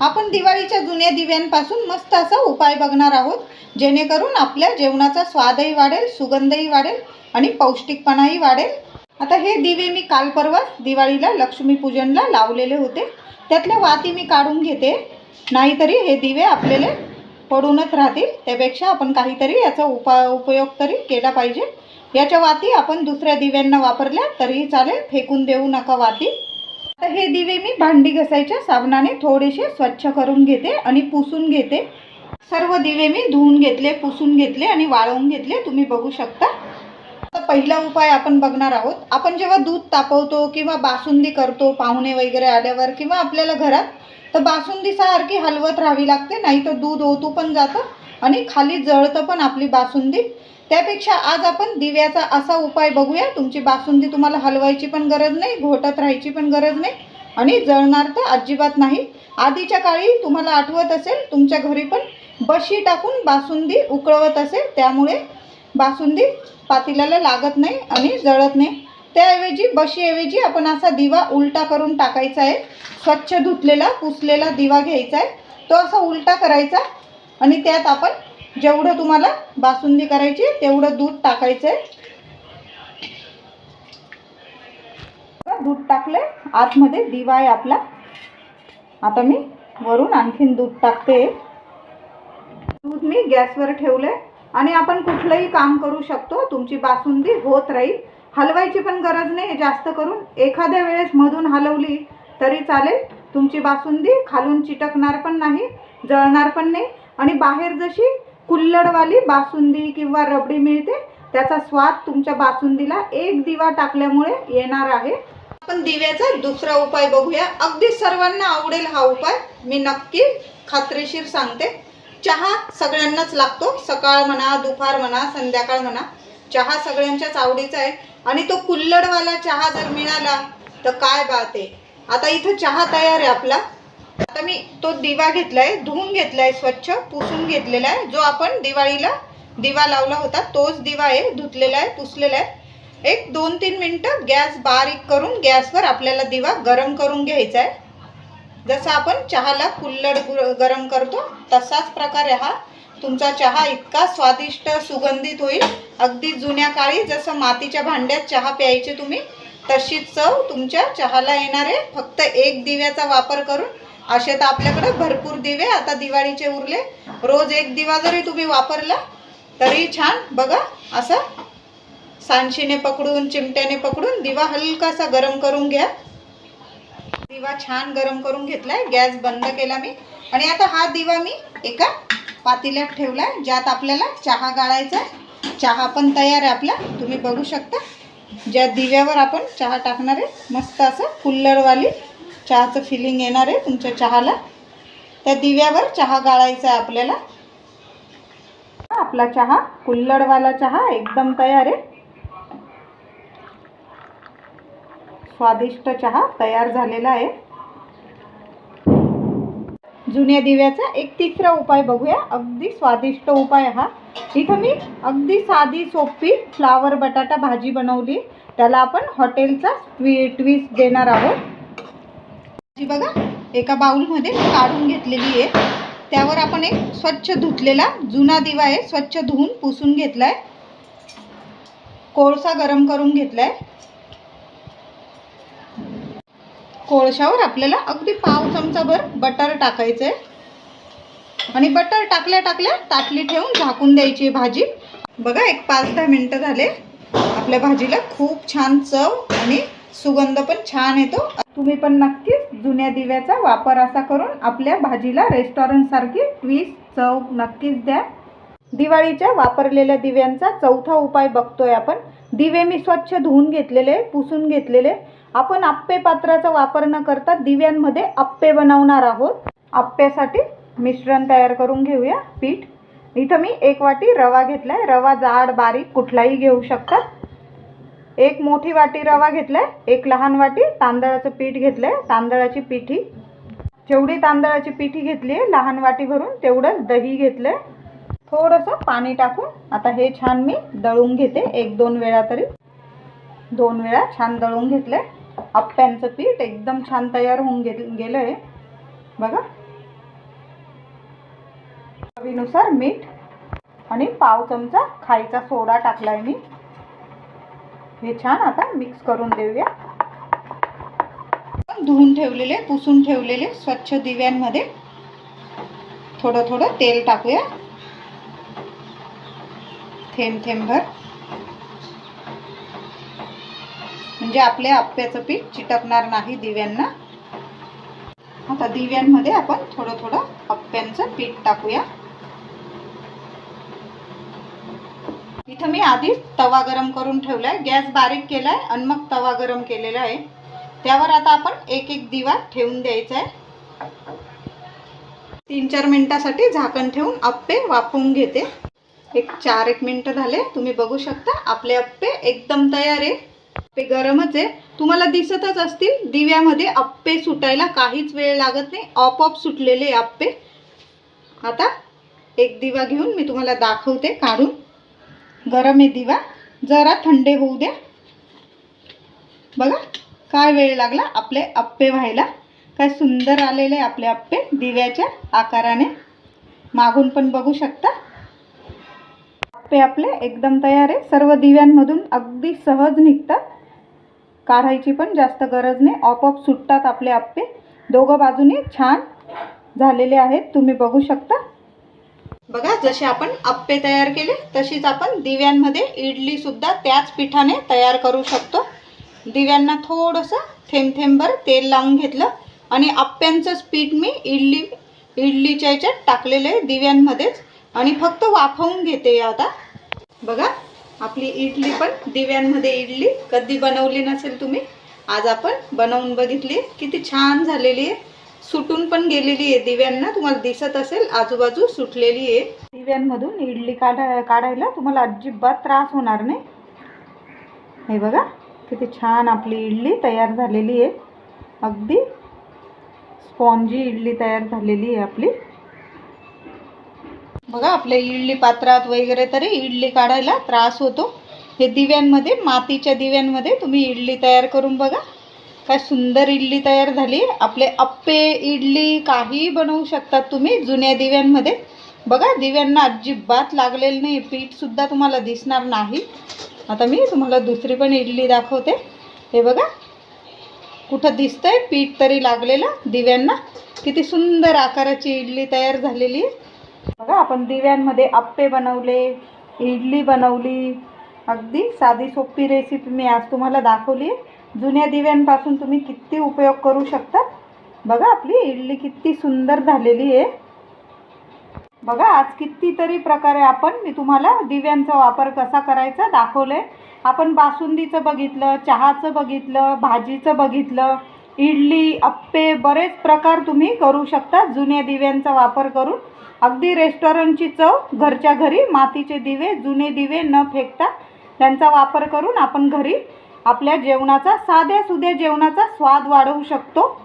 आपण दिवाळीच्या जुन्या दिव्यांपासून मस्त असा उपाय बघणार आहोत. जेणेकरून आपल्या जेवणाचा स्वादही वाढेल सुगंधही वाढेल आणि पौष्टिकपणाही वाढेल. आता हे दिवे मी काल परवा दिवाळीला लक्ष्मीपूजनला लावलेले होते. त्यातल्या वाती मी काढून घेते. नाहीतरी हे दिवे आपल्याला पडूनच राहतील. त्यापेक्षा आपण काहीतरी याचा उपा उपयोग तरी केला पाहिजे. याच्या वाती आपण दुसऱ्या दिव्यांना वापरल्या तरीही चालेल. फेकून देऊ नका वाती. आता हे दिवे मी भांडी घसायच्या साबणाने थोडेसे स्वच्छ करून घेते आणि पुसून घेते. सर्व दिवे मी धुवून घेतले पुसून घेतले आणि वाळवून घेतले. तुम्ही बघू शकता. तर पहिला उपाय आपण बघणार आहोत. आपण जेव्हा दूध तापवतो किंवा बासुंदी करतो पाहुणे वगैरे आल्यावर किंवा आपल्याला घरात तर बासुंदी सारखी हलवत राहावी लागते. नाही तर दूध ओतू पण जातं आणि खाली जळतं पण आपली बासुंदी. त्यापेक्षा आज आपण दिव्याचा असा उपाय बघूया. तुमची बासुंदी तुम्हाला हलवायची पण गरज नाही घोटत राहायची पण गरज नाही आणि जळणार तर अजिबात नाही. आधीच्या काळी तुम्हाला आठवत असेल तुमच्या घरी पण बशी टाकून बासुंदी उकळवत असेल त्यामुळे बासुंदी पातेल्याला लागत नाही आणि जळत नाही. त्याऐवजी बशीऐवजी आपण असा दिवा उलटा करून टाकायचा आहे. स्वच्छ धुतलेला पुसलेला दिवा घ्यायचा आहे. तो असा उलटा करायचा आणि त्यात आपण जेवढं तुम्हाला बासुंदी करायची तेवढं दूध टाकायचं आहे दूध टाकले आतमध्ये दिवा आहे आपला. आता मी वरून आणखीन दूध टाकते. दूध मी गॅसवर ठेवले आणि आपण कुठलंही काम करू शकतो. तुमची बासुंदी होत राहील. हलवायची पण गरज नाही. जास्त करून एखाद्या वेळेस मधून हलवली तरी चालेल. तुमची बासुंदी खालून चिटकणार पण नाही जळणार पण नाही. आणि बाहेर जशी कुल्लडवाली बासुंदी किंवा रबडी मिळते त्याचा स्वाद तुमच्या बासुंदीला एक दिवा टाकल्यामुळे येणार आहे. आपण दिव्याचा दुसरा उपाय बघूया. अगदी सर्वांना आवडेल हा उपाय. मी नक्की खात्रीशीर सांगते. चहा सगळ्यांनाच लागतो. सकाळ म्हणा दुपार म्हणा संध्याकाळ म्हणा. चहा सगळ्यांच्याच आवडीचा आहे. आणि तो कुल्लडवाला चहा जर मिळाला तर काय बात आहे. आता इथं चहा तयार आहे आपला. आता मी तो दिवा घेतलाय धुवून घेतलाय स्वच्छ पुसून घेतलेला आहे. जो आपण दिवाळीला दिवा लावला होता तोच दिवा आहे धुतलेला आहे पुसलेला आहे. एक दोन तीन मिनटं गॅस बारीक करून गॅसवर आपल्याला दिवा गरम करून घ्यायचा आहे. जसं आपण चहाला कुल्लड गरम करतो तसाच प्रकारे हा तुमचा चहा इतका स्वादिष्ट सुगंधित होईल. अगदी जुन्या काळी जसं मातीच्या भांड्यात चहा प्यायचे तुम्ही तशीच चव तुमच्या चहाला येणार आहे. फक्त एक दिव्याचा वापर करून असे तर आपल्याकडे भरपूर दिवे आता दिवाळीचे उरले. रोज एक दिवा जरी तुम्ही वापरला तरी छान. बघा असं सांशीने पकडून चिमट्याने पकडून दिवा हलकासा गरम करून घ्या. दिवा छान गरम करून घेतलाय. गॅस बंद केला मी. आणि आता हा दिवा मी एका पातेल्यात ठेवलाय ज्यात आपल्याला चहा गाळायचा आहे. चहा पण तयार आहे आपला. तुम्ही बघू शकता. ज्या दिव्यावर आपण चहा टाकणार आहे मस्त असं फुल्लरवाली चहाचं फिलिंग येणार आहे तुमच्या चहाला. त्या दिव्यावर चहा गाळायचा आहे आपल्याला. आपला चहा कुल्लडवाला चहा एकदम तयार आहे. स्वादिष्ट चहा तयार झालेला आहे. जुन्या दिव्याचा एक तिसरा उपाय बघूया. अगदी स्वादिष्ट उपाय हा. इथं मी अगदी साधी सोपी फ्लावर बटाटा भाजी बनवली. त्याला आपण हॉटेलचा ट्वी ट्विस्ट देणार आहोत. जी बघा एका बाऊलमध्ये काढून घेतलेली आहे. त्यावर आपण एक स्वच्छ धुतलेला जुना दिवा आहे स्वच्छ धुवून पुसून घेतलाय. कोळसा गरम करून घेतलाय. कोळशावर आपल्याला अगदी पाव चमचाभर बटर टाकायचं आहे आणि बटर टाकल्या टाकल्या ताटली ठेवून झाकून द्यायची आहे भाजी. बघा एक पाच दहा मिनटं झाले. आपल्या भाजीला खूप छान चव आणि सुगंध पण छान येतो. तुम्ही पण नक्कीच जुन्या दिव्याचा वापर असा करून आपल्या भाजीला रेस्टॉरंटसारखी ट्विस्ट चव नक्कीच द्या. दिवाळीच्या वापरलेल्या दिव्यांचा चौथा उपाय बघतोय आपण. दिवे मी स्वच्छ धुवून घेतलेले पुसून घेतलेले. आपण आप्पे पात्राचा वापर न करता दिव्यांमध्ये आप्पे बनवणार आहोत. आप्प्यासाठी मिश्रण तयार करून घेऊया पीठ. इथं मी एक वाटी रवा घेतलाय. रवा जाड बारीक कुठलाही घेऊ शकतात एक मोठी वाटी रवा घेतलाय एक लहान वाटी तांदळाचं पीठ घेतलंय. तांदळाची पिठी जेवढी तांदळाची पिठी घेतली आहे लहान वाटी भरून तेवढंच दही घेतलंय. थोडंसं पाणी टाकून आता हे छान मी दळून घेते एक दोन वेळा तरी. दोन वेळा छान दळून घेतलंय. आप्प्यांचं पीठ एकदम छान तयार होऊन गे गेलं आहे बघा. चवीनुसार मीठ आणि पाव चमचा खायचा सोडा टाकलाय मी. हे छान आता मिक्स करून देऊया. धुवून ठेवलेले पुसून ठेवलेले स्वच्छ दिव्यांमध्ये थोडं थोडं तेल टाकूया. थेंब थेंबभर म्हणजे आपल्या आप्याचं पीठ चिटकणार नाही दिव्यांना. आता दिव्यांमध्ये आपण थोडं थोडं आप्यांचं पीठ टाकूया. इथं मी आधीच तवा गरम करून ठेवलाय. गॅस बारीक केला आहे आणि मग तवा गरम केलेला आहे. त्यावर आता आपण एक एक दिवा ठेवून द्यायचा आहे तीन चार मिनिटासाठी झाकण ठेवून अप्पे वाफवून घेते. एक चार एक मिनटं झाले. तुम्ही बघू शकता आपले अप्पे एकदम तयार आहे. अप्पे गरमच आहे. तुम्हाला दिसतच असतील दिव्यामध्ये अप्पे सुटायला काहीच वेळ लागत नाही. ऑप सुटलेले अप्पे. आता एक दिवा घेऊन मी तुम्हाला दाखवते काढून. गरम आहे दिवा. जरा थंडे होऊ द्या. बघा काय वेळ लागला आपले अप्पे व्हायला. काय सुंदर आलेले आपले अप्पे दिव्याच्या आकाराने. मागून पण बघू शकता. अप्पे आपले एकदम तयार आहे. सर्व दिव्यांमधून अगदी सहज निघतात. काढायची पण जास्त गरज नाही. ऑपऑप सुटतात आपले अप्पे दोघं बाजूने छान झालेले आहेत. तुम्ही बघू शकता. बघा जसे आपण अप्पे तयार केले तशीच आपण दिव्यांमध्ये इडलीसुद्धा त्याच पिठाने तयार करू शकतो. दिव्यांना थोडंसं थेंब थेंबभर तेल लावून घेतलं आणि अप्प्यांचंच पीठ मी इडली इडलीच्या याच्यात टाकलेलं आहे दिव्यांमध्येच आणि फक्त वाफवून घेते आता. बघा आपली इडली पण दिव्यांमध्ये इडली कधी बनवली नसेल तुम्ही आज आपण बनवून बघितली किती छान झालेली आहे. सुटून पण गेलेली आहे दिव्यांना. तुम्हाला दिसत असेल आजूबाजू सुटलेली आहे. दिव्यांमधून इडली काढा काढायला तुम्हाला अजिबात त्रास होणार नाही. हे बघा किती छान आपली इडली तयार झालेली आहे. अगदी स्पॉन्जी इडली तयार झालेली आहे आपली. बघा आपल्या इडली पात्रात वगैरे तरी इडली काढायला त्रास होतो. हे दिव्यांमध्ये मातीच्या दिव्यांमध्ये तुम्ही इडली तयार करून बघा. काय सुंदर इडली तयार झाली. आपले अप्पे इडली काहीही बनवू शकतात तुम्ही जुन्या दिव्यांमध्ये. बघा दिव्यांना अजिबात लागलेलं नाही पीठसुद्धा तुम्हाला दिसणार नाही. आता मी तुम्हाला दुसरी पण इडली दाखवते. हे बघा कुठं दिसतंय पीठ तरी लागलेलं दिव्यांना. किती सुंदर आकाराची इडली तयार झालेली बघा आपण दिव्यांमध्ये आप्पे बनवले इडली बनवली. अगदी साधी सोपी रेसिपी मी आज तुम्हाला दाखवली आहे. जुन्या दिव्यांपासून तुम्ही किती उपयोग करू शकता? बघा आपली इडली किती सुंदर झालेली आहे. बघा आज कितीतरी प्रकारे आपण मी तुम्हाला दिव्यांचा वापर कसा करायचा दाखवलं आहे आपण बासुंदीचं बघितलं चहाचं बघितलं भाजीचं बघितलं इडली अप्पे बरेच प्रकार तुम्ही करू शकता जुन्या दिव्यांचा वापर करून. अगदी रेस्टॉरंटची चव घरच्या घरी मातीचे दिवे जुने दिवे न फेकता त्यांचा वापर करून आपण घरी आपल्या जेवणाचा साध्या सुध्या जेवणाचा स्वाद वाढवू शकतो.